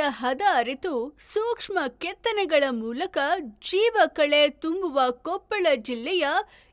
ಹದ ಅರಿತು ಸೂಕ್ಷ್ಮ ಕೆತ್ತನೆಗಳ ಮೂಲಕ ಜೀವಕಳೆ ತುಂಬುವ ಕೊಪ್ಪಳ ಜಿಲ್ಲೆಯ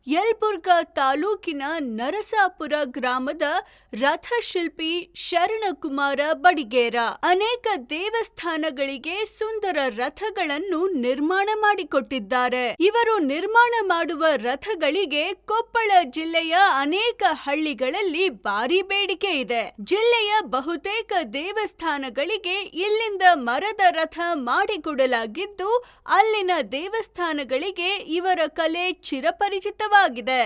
ಯಲಬುರ್ಗಾ ತಾಲೂಕಿನ ನರಸಾಪುರ ಗ್ರಾಮದ ರಥಶಿಲ್ಪಿ ಶರಣಕುಮಾರ ಬಡಿಗೇರ ಅನೇಕ ದೇವಸ್ಥಾನಗಳಿಗೆ ಸುಂದರ ರಥಗಳನ್ನು ನಿರ್ಮಾಣ ಮಾಡಿಕೊಟ್ಟಿದ್ದಾರೆ. ಇವರು ನಿರ್ಮಾಣ ಮಾಡುವ ರಥಗಳಿಗೆ ಕೊಪ್ಪಳ ಜಿಲ್ಲೆಯ ಅನೇಕ ಹಳ್ಳಿಗಳಲ್ಲಿ ಭಾರಿ ಬೇಡಿಕೆ ಇದೆ. ಜಿಲ್ಲೆಯ ಬಹುತೇಕ ದೇವಸ್ಥಾನಗಳಿಗೆ ಇಲ್ಲಿಂದ ಮರದ ರಥ ಮಾಡಿಕೊಡಲಾಗಿದ್ದು, ಅಲ್ಲಿನ ದೇವಸ್ಥಾನಗಳಿಗೆ ಇವರ ಕಲೆ ಚಿರಪರಿಚಿತವಾಗಿದೆ.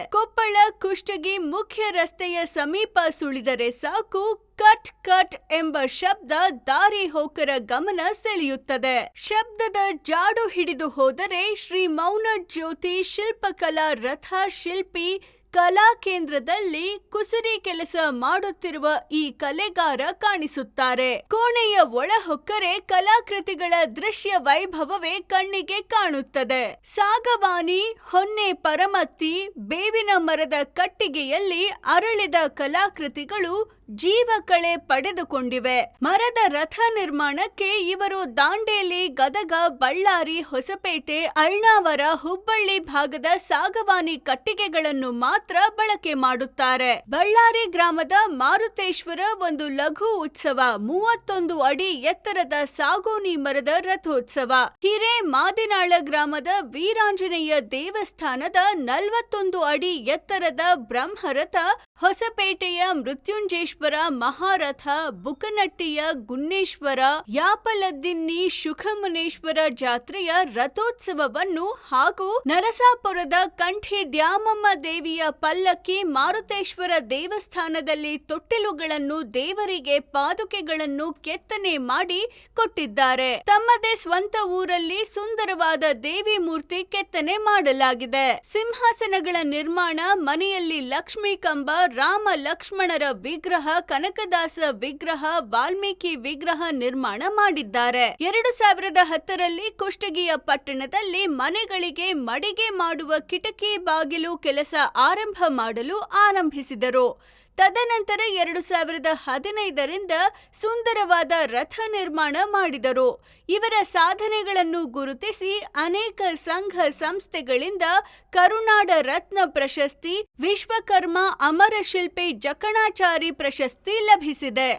ಕೊಪ್ಪಳ ಕುಷ್ಟಗಿ ಮುಖ್ಯ ರಸ್ತೆಯ ಸಮೀಪ ಸುಳಿದರೆ ಸಾಕು. ಕಟ್ ಕಟ್ ಎಂಬ ಶಬ್ದ ದಾರಿ ಹೋಕರ ಗಮನ ಸೆಳೆಯುತ್ತದೆ. ಶಬ್ದದ ಜಾಡು ಹಿಡಿದು ಹೋದರೆ ಶ್ರೀ ಮೌನ ಜ್ಯೋತಿ ಶಿಲ್ಪಕಲಾ ರಥ ಶಿಲ್ಪಿ ಕಲಾ ಕೇಂದ್ರದಲ್ಲಿ ಕುಸುರಿ ಕೆಲಸ ಮಾಡುತ್ತಿರುವ ಈ ಕಲೆಗಾರ ಕಾಣಿಸುತ್ತಾರೆ. ಕೋಣೆಯ ಒಳಹೊಕ್ಕರೆ ಕಲಾಕೃತಿಗಳ ದೃಶ್ಯ ವೈಭವವೇ ಕಣ್ಣಿಗೆ ಕಾಣುತ್ತದೆ. ಸಾಗವಾನಿ, ಹೊನ್ನೆ ಪರಮತ್ತಿ, ಬೇವಿನ ಮರದ ಕಟ್ಟಿಗೆಯಲ್ಲಿ ಅರಳಿದ ಕಲಾಕೃತಿಗಳು ಜೀವ ಕಳೆ ಪಡೆದುಕೊಂಡಿವೆ. ಮರದ ರಥ ನಿರ್ಮಾಣಕ್ಕೆ ಇವರು ದಾಂಡೇಲಿ, ಗದಗ, ಬಳ್ಳಾರಿ, ಹೊಸಪೇಟೆ, ಅಳ್ನಾವರ, ಹುಬ್ಬಳ್ಳಿ ಭಾಗದ ಸಾಗವಾನಿ ಕಟ್ಟಿಗೆಗಳನ್ನು ಮಾತ್ರ ಬಳಕೆ ಮಾಡುತ್ತಾರೆ. ಬಳ್ಳಾರಿ ಗ್ರಾಮದ ಮಾರುತೇಶ್ವರ ಒಂದು ಲಘು ಉತ್ಸವ, ಮೂವತ್ತೊಂದು ಅಡಿ ಎತ್ತರದ ಸಾಗೋನಿ ಮರದ ರಥೋತ್ಸವ. ಹಿರೇ ಮಾದಿನಾಳ ಗ್ರಾಮದ ವೀರಾಂಜನೇಯ ದೇವಸ್ಥಾನದ ನಲವತ್ತೊಂದು ಅಡಿ ಎತ್ತರದ ಬ್ರಹ್ಮರಥ, ಹೊಸಪೇಟೆಯ ಮೃತ್ಯುಂಜೇಶ್ವರ ಮಹಾರಥ ಬುಕನಟ್ಟಿಯ ಗುನ್ನೇಶ್ವರ ಯಾಪಲದ್ದಿನ್ನಿ ಶುಖಮುನೇಶ್ವರ ಜಾತ್ರೆಯ ರಥೋತ್ಸವವನ್ನು ಹಾಗೂ ನರಸಾಪುರದ ಕಂಠಿ ದ್ಯಾಮಮ್ಮ ದೇವಿಯ ಪಲ್ಲಕ್ಕಿ ಮಾರುತೇಶ್ವರ ದೇವಸ್ಥಾನದಲ್ಲಿ ತೊಟ್ಟಿಲುಗಳನ್ನು ದೇವರಿಗೆ ಪಾದುಕೆಗಳನ್ನು ಕೆತ್ತನೆ ಮಾಡಿ ಕೊಟ್ಟಿದ್ದಾರೆ. ತಮ್ಮದೇ ಸ್ವಂತ ಊರಲ್ಲಿ ಸುಂದರವಾದ ದೇವಿ ಮೂರ್ತಿ ಕೆತ್ತನೆ ಮಾಡಲಾಗಿದೆ. ಸಿಂಹಾಸನಗಳ ನಿರ್ಮಾಣ ಮನೆಯಲ್ಲಿ ಲಕ್ಷ್ಮೀ ಕಂಬ ರಾಮ ಲಕ್ಷ್ಮಣರ ವಿಗ್ರಹ ಕನಕದಾಸ ವಿಗ್ರಹ, ವಾಲ್ಮೀಕಿ ವಿಗ್ರಹ ನಿರ್ಮಾಣ ಮಾಡಿದ್ದಾರೆ. ಎರಡು ಸಾವಿರದ ಹತ್ತರಲ್ಲಿ ಕುಷ್ಟಗಿಯ ಪಟ್ಟಣದಲ್ಲಿ ಮನೆಗಳಿಗೆ ಮಡಿಗೆ ಮಾಡುವ ಕಿಟಕಿ ಬಾಗಿಲು ಕೆಲಸ ಆರಂಭ ಮಾಡಲು ಆರಂಭಿಸಿದರು. ತದನಂತರ ಎರಡು ಸಾವಿರದ ಹದಿನೈದರಿಂದ ಸುಂದರವಾದ ರಥ ನಿರ್ಮಾಣ ಮಾಡಿದರು. ಇವರ ಸಾಧನೆಗಳನ್ನು ಗುರುತಿಸಿ ಅನೇಕ ಸಂಘ ಸಂಸ್ಥೆಗಳಿಂದ ಕರುನಾಡ ರತ್ನ ಪ್ರಶಸ್ತಿ, ವಿಶ್ವಕರ್ಮ ಅಮರ ಶಿಲ್ಪಿ ಜಕಣಾಚಾರಿ ಪ್ರಶಸ್ತಿ ಲಭಿಸಿದೆ.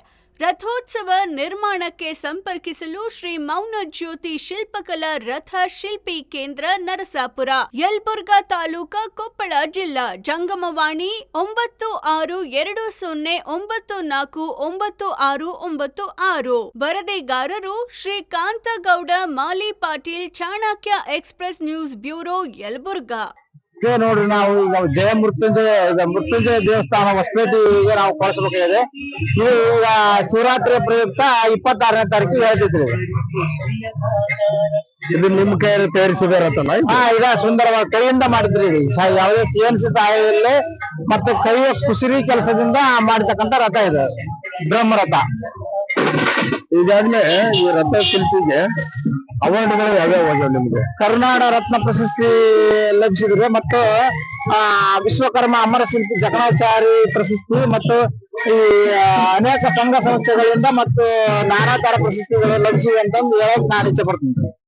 ರಥೋತ್ಸವ ನಿರ್ಮಾಣಕ್ಕೆ ಸಂಪರ್ಕಿಸಲು ಶ್ರೀ ಮೌನ ಜ್ಯೋತಿ ಶಿಲ್ಪಕಲಾ ರಥ ಶಿಲ್ಪಿ ಕೇಂದ್ರ ನರಸಾಪುರ, ಯಲ್ಬುರ್ಗಾ ತಾಲೂಕ ಕೊಪ್ಪಳ ಜಿಲ್ಲಾ. ಜಂಗಮವಾಣಿ ಒಂಬತ್ತು ಆರು ಎರಡು ಸೊನ್ನೆ ಒಂಬತ್ತು ನಾಲ್ಕು ಒಂಬತ್ತು ಆರು ಒಂಬತ್ತು ಆರು. ವರದಿಗಾರರು Shri Kantagouda Mali Patil Chanakya express news bureau Yelburga. ಇದೇ ನೋಡ್ರಿ ನಾವು ಈಗ ಜಯ ಮೃತ್ಯುಂಜಯ ಈಗ ಮೃತ್ಯುಂಜಯ ದೇವಸ್ಥಾನ ಹೊಸಪೇಟೆಗೆ ನಾವು ಕಳಿಸ್ಬೇಕಾಗಿದೆ ಇದು ಈಗ ಶಿವರಾತ್ರಿ ಪ್ರಯುಕ್ತ ಇಪ್ಪತ್ತಾರನೇ ತಾರೀಕು ಹೇಳ್ತಿದ್ರಿ. ಇದು ನಿಮ್ ಕೈಯಲ್ಲಿ ತಯಾರಿಸಿದ ರಥನ ಇದು? ಹಾ ಇದ ಸುಂದರವಾದ ಕೈಯಿಂದ ಮಾಡಿದ್ರಿ ಯಾವುದೇ ಸಿ ಎನ್ ಸಿ ಸಹಾಯದಲ್ಲಿ ಮತ್ತು ಕೈಯ ಕುಸಿರಿ ಕೆಲಸದಿಂದ ಮಾಡಿರ್ತಕ್ಕಂಥ ರಥ ಇದೆ. ಬ್ರಹ್ಮರಥ. ಇದಾದ್ಮೇಲೆ ಈ ರಥ ಶಿಲ್ಪಿಗೆ ಅವಾರ್ಡ್ಗಳು ಯಾವ್ಯಾವ ಆಗ್ಯಾವ ನಿಮ್ಗೆ? ಕರುನಾಡ ರತ್ನ ಪ್ರಶಸ್ತಿ ಲಭಿಸಿದ್ರೆ ಮತ್ತು, ಆ, ವಿಶ್ವಕರ್ಮ ಅಮರ ಶಿಲ್ಪಿ ಜಕಣಾಚಾರಿ ಪ್ರಶಸ್ತಿ ಮತ್ತು ಈ ಅನೇಕ ಸಂಘ ಸಂಸ್ಥೆಗಳಿಂದ ಮತ್ತು ನಾನಾ ತರ ಪ್ರಶಸ್ತಿಗಳು ಲಭಿಸಿವೆ ಅಂತಂದು ಹೇಳಕ್ ನಾನು ಇಚ್ಛೆ ಪಡ್ತೀನಿ.